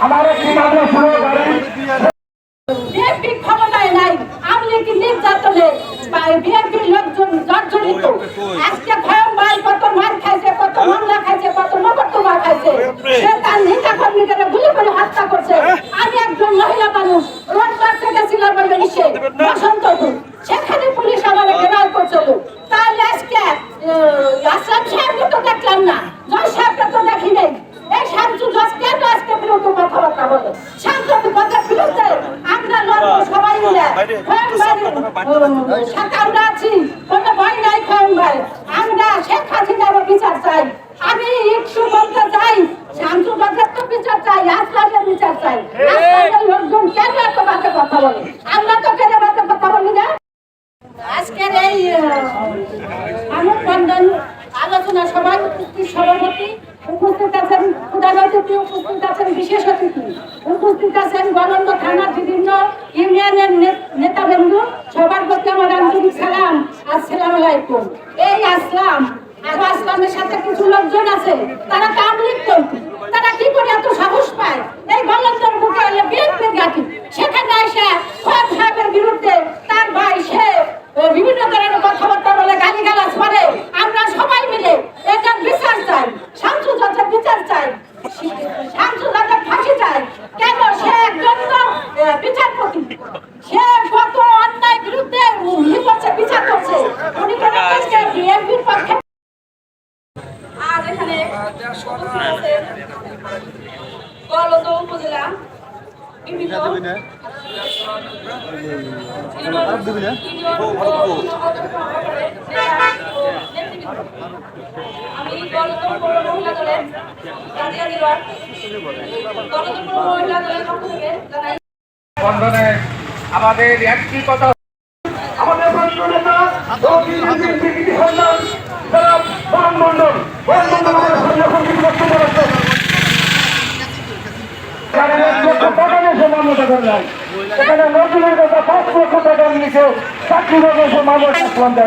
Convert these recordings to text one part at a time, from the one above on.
আমার একটি বিএনপি ক্ষমতায় নাই আমি কি নির্যাতনে? বিএনপির লোকজন জর্জরিত। আজকে খয়ম ভাই কত মার খাইছে, কত মামলা খাইছে, কত মকদ্দমা খাইছে। সে তার নেতা কর্মীদের গুলি করে হত্যা করছে। আমি একজন মহিলা মানুষ রোড ওই ইসে বসন্তপুর সেখানে পুলিশ আমাকে ঘেরাও করছিল তাহলে আজকে আহ, আসলাম সাহেবকে তো দেখলাম না জয় সাহেবকে তো দেখি নাই এই শান্তু জজ কেন আজকে বিরুদ্ধে কথাবার্তা বলে। শান্ত কথার বিরুদ্ধে আমরা লড়বো সবাই মিলে। খোয়াম ভাই সাথে আমরা আছি। কোনো ভয় নাই খোয়াম ভাই আমরা শেখ হাসিনার বিচার চাই। আমি একটু বলতে চাই শান্তু জজের তো বিচার চাই আসলামের বিচার চাই। আসলামের লোকজন কেন এত বাজে কথা বলে? আমরা তো কেন বাজে কথা বলি না? আজকের এই মানব বন্ধন আলোচনা সভায় সভাপতি উপস্থিত আছেন উপস্থিত আছেন, বিশেষ অতিথি। উপস্থিত আছেন গণন্দ থানার বিভিন্ন ইউনিয়নের নেতাবৃন্দ সবার প্রতি আমার আন্তরিক সালাম। আসসালাম আলাইকুম। এই আসলাম। আসলামের সাথে কিছু লোকজন আছে, তারা তাবলিক তন্ত্রী তারা কি করে এত সাহস পায় এই গণতন্ত্র বুকে এলে বিএনপির গাঠি সেখানে এসে খোয়াব সাহেবের বিরুদ্ধে তার ভাই সে ও বিভিন্ন ধরনের কথাবার্তা বলে গালি গালাজ করে আমরা সবাই মিলে এটার বিচার চাই শামসু চাচার বিচার চাই শামসু চাচার ফাঁসি চাই কেন সে একজন তো, আহ, বিচারপতি সে কত অন্যায় বিরুদ্ধে ই করছে বিচার করছে উনি কেন বিএনপির পক্ষে আজ এখানে গলদ উপজেলা বিভিন্ন আমি গলদ পৌর মহিলা দলের কাদিয়ানি ওয়ার্ড গলদ পৌর মহিলা দলের পক্ষ থেকে জানাই বন্ধনে আমাদের একটি কথা। আমাদের বন্ধু নেতা মামলাটা করলেন এখানে নজরুলের কথা পাঁচ লক্ষ টাকা নিয়েছে চাকরি দেয়।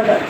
নাই